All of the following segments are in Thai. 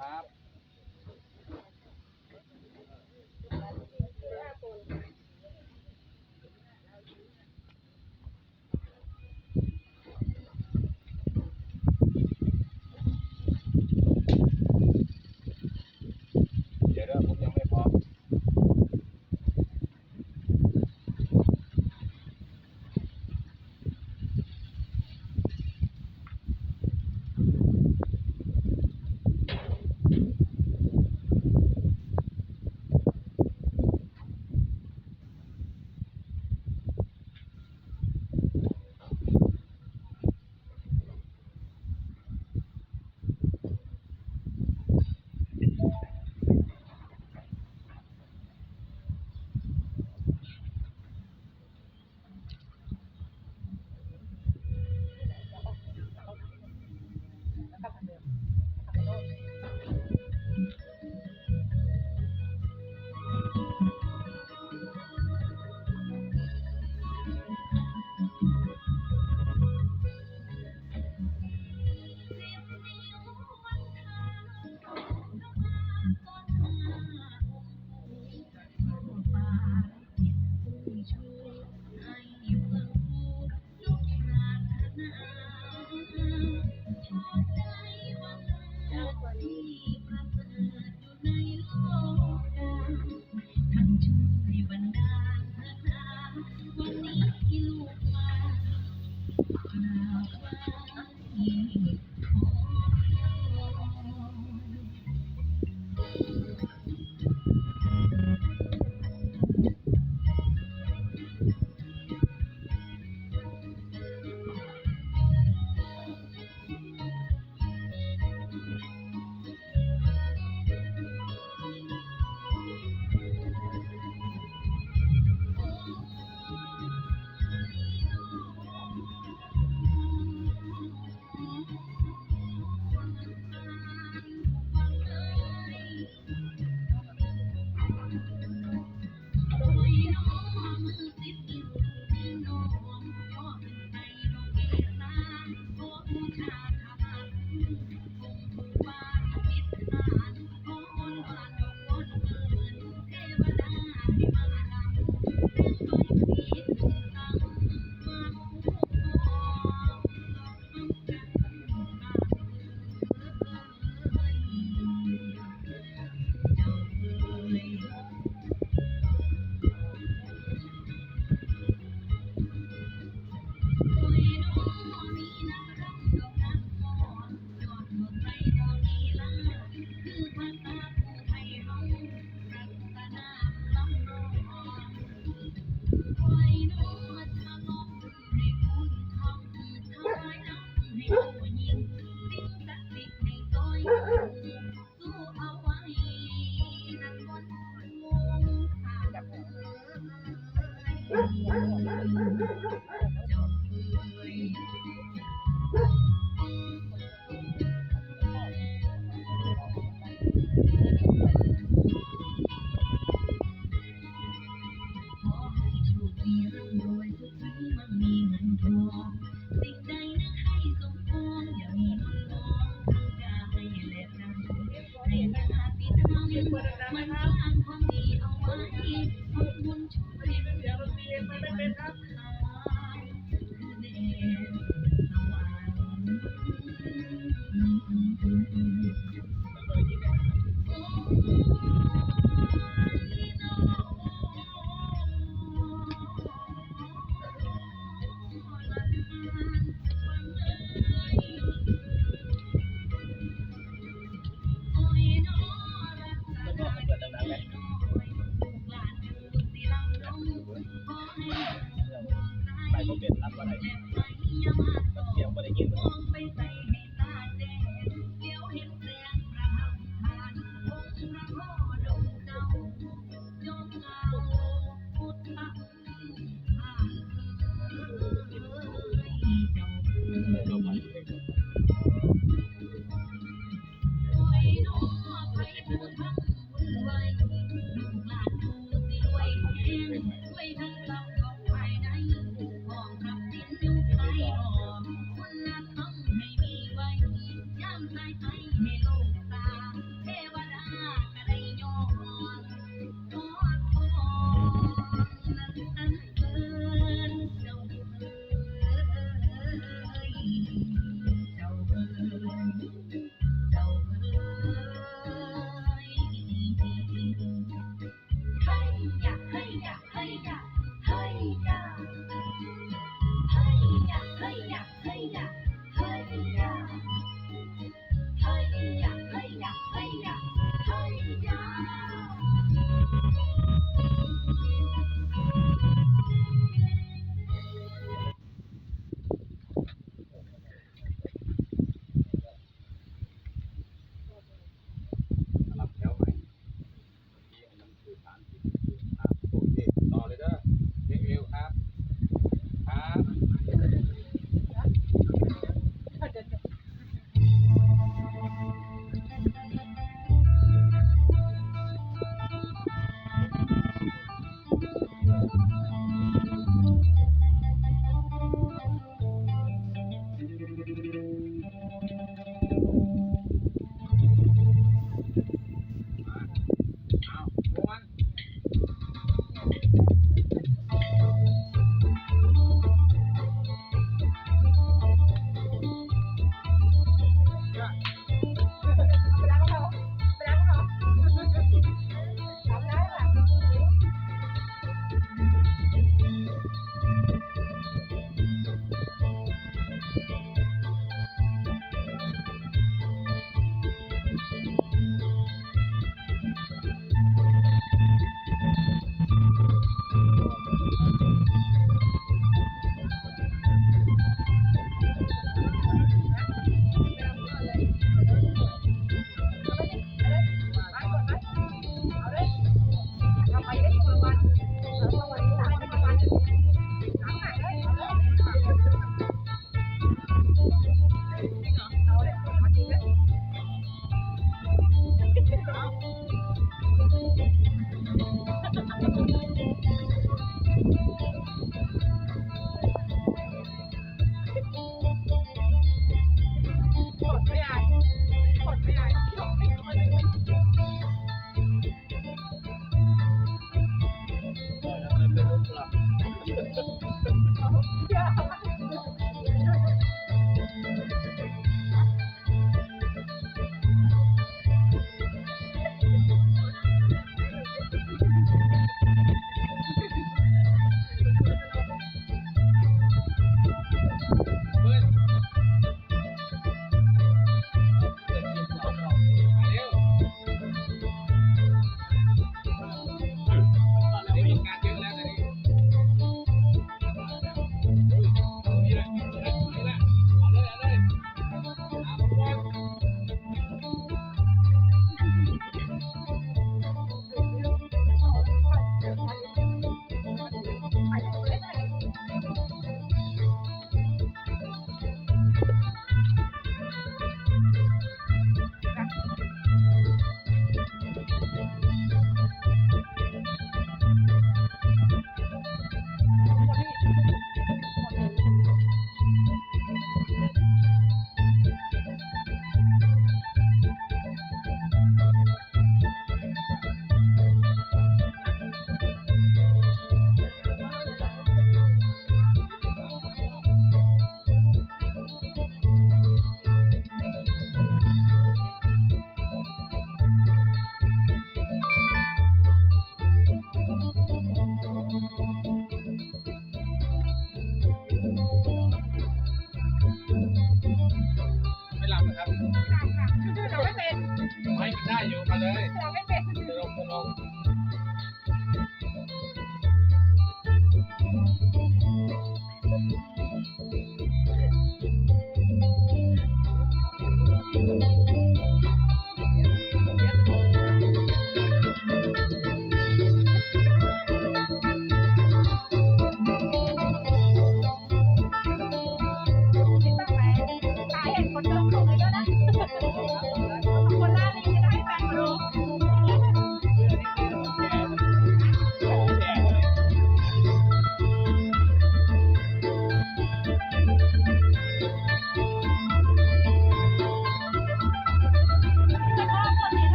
ครับ ไป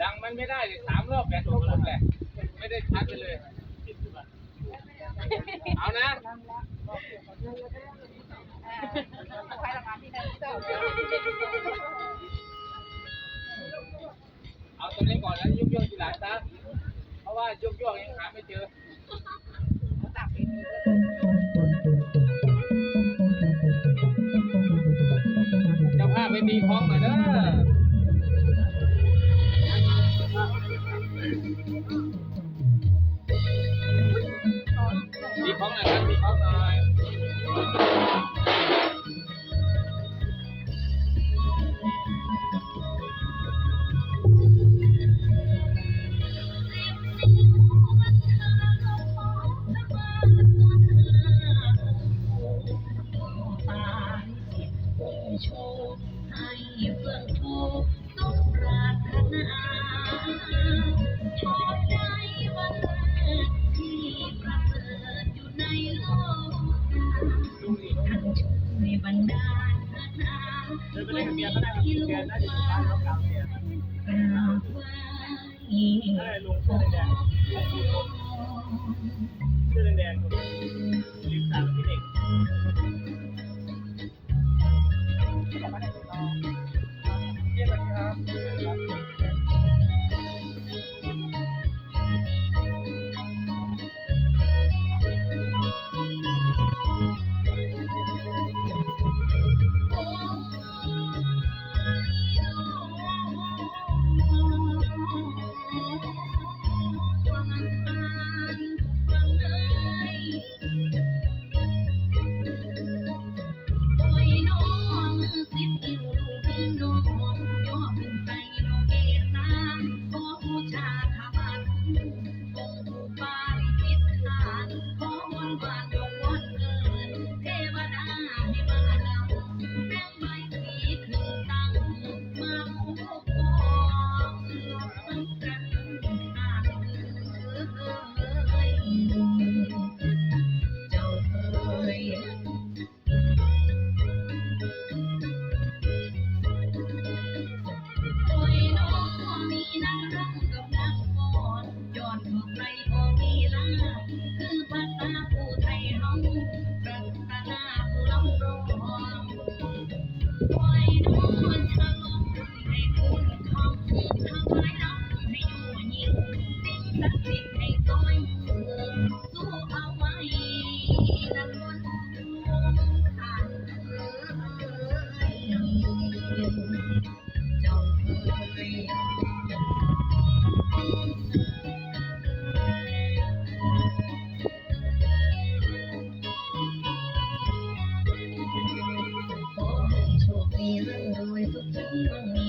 ดังมันไม่ได้เลยสามรอบแบตก็หมดแหละ ไม่ได้ชัร์เลย เอานะเอาตัวนี้ก่อนแล้วยุกยกทีหลังซะเพราะว่ายุกยกยังหาไม่เจอตักเองจะพาไปตีคล้องหน่อยเด้อ Hold on. Hold on. เสื้อแดงๆริมสามที่เด็ก Thank you.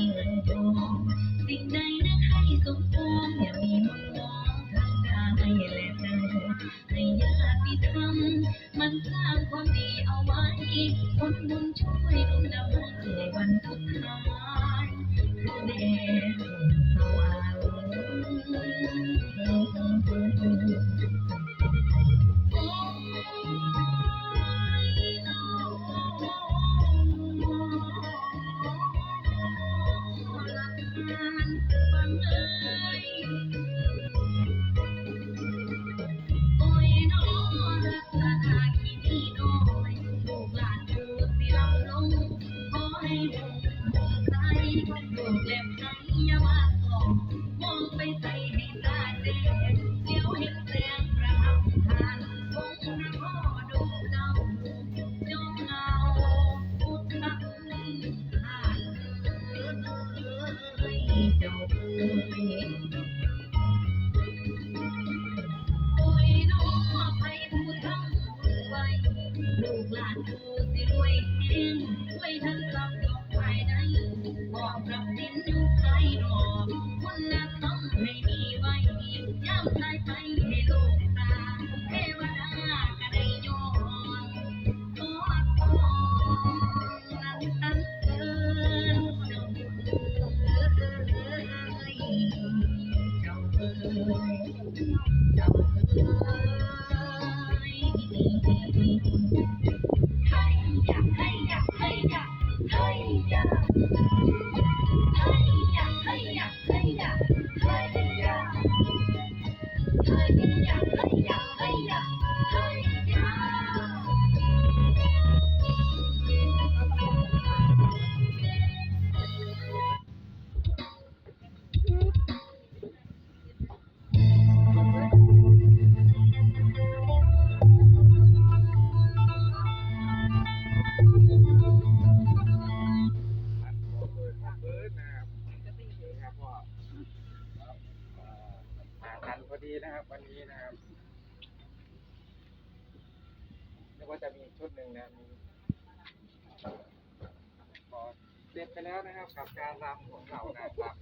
ารำของเรานะครับ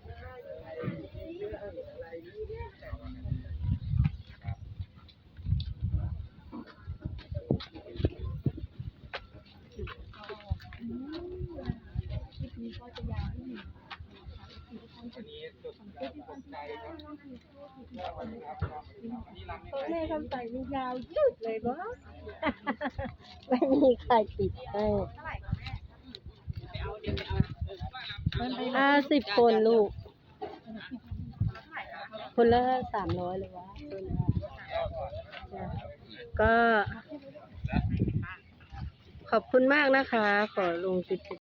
วันนี้สุดสนใจครับวันนี้ครับวันนี้รำแม่ทำใส่มียาวยืดเลยบ่ไม่มีใครปิดให้ ห้าสิบคนลูก คนละสามร้อยเลยวะคนละจ้ะก็ ขอบคุณมากนะคะ ขอลงติด